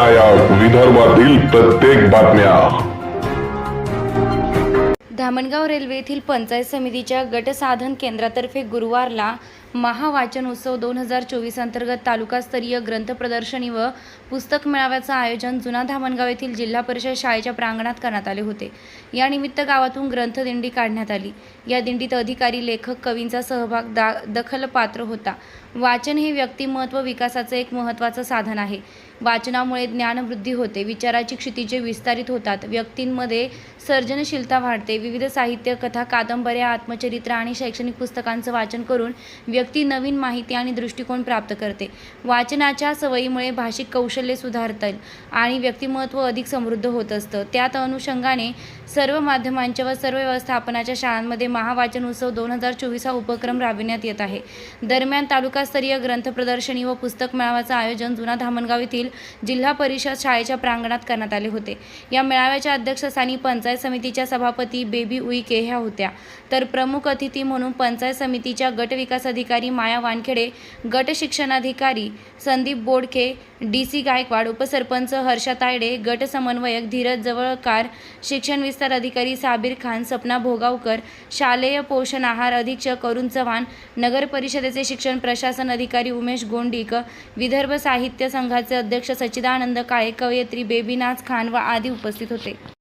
वीर विदर्भातील प्रत्येक बातम्या. धामणगाव रेल्वे येथील पंचायत समितीच्या गटसाधन केंद्रातर्फे गुरुवारला महावाचन उत्सव दोन हजार चोवीस अंतर्गत तालुकास्तरीय ग्रंथ प्रदर्शनी व पुस्तक मेळाव्याचं आयोजन जुना धामणगाव येथील जिल्हा परिषद शाळेच्या प्रांगणात करण्यात आले होते. यानिमित्त गावातून ग्रंथदिंडी काढण्यात आली. या दिंडीत अधिकारी लेखक कवींचा सहभाग दा दखलपात्र होता. वाचन हे व्यक्तिमत्व विकासाचं एक महत्त्वाचं साधन आहे. वाचनामुळे ज्ञानवृद्धी होते. विचाराची क्षितिजे विस्तारित होतात. व्यक्तींमध्ये सर्जनशीलता वाढते. विविध साहित्य कथा कादंबऱ्या आत्मचरित्र आणि शैक्षणिक पुस्तकांचं वाचन करून व्यक्ती नवीन माहिती आणि दृष्टिकोन प्राप्त करते. वाचनाच्या सवयीमुळे भाषिक कौशल्य सुधारतात आणि व्यक्तिमत्व अधिक समृद्ध होत असतं. त्यात अनुषंगाने सर्व माध्यमांच्या व सर्व व्यवस्थापनाच्या शाळांमध्ये महावाचन उत्सव दोन हजार चोवीस हा उपक्रम राबविण्यात येत आहे. दरम्यान तालुकास्तरीय ग्रंथ प्रदर्शनी व पुस्तक मेळाव्याचं आयोजन जुना धामणगाव येथील जिल्हा परिषद शाळेच्या प्रांगणात करण्यात आले होते. या मेळाव्याच्या अध्यक्षस्थानी पंचायत समितीच्या सभापती बे. बेबी उईके ह्या होत्या. तर प्रमुख अतिथी म्हणून पंचायत समितीच्या गट विकास अधिकारी माया वानखेडे गट शिक्षणाधिकारी संदीप बोडखे डी सी गायकवाड उपसरपंच हर्षा तायडे गट समन्वयक धीरज जवळकार शिक्षण विस्तार अधिकारी साबीर खान सपना भोगावकर शालेय पोषण आहार अधीक्षक अरुण चव्हाण नगर परिषदेचे शिक्षण प्रशासन अधिकारी उमेश गोंडीक विदर्भ साहित्य संघाचे अध्यक्ष सच्चिदानंद काळे कवयित्री बेबीनाज खान व आदी उपस्थित होते.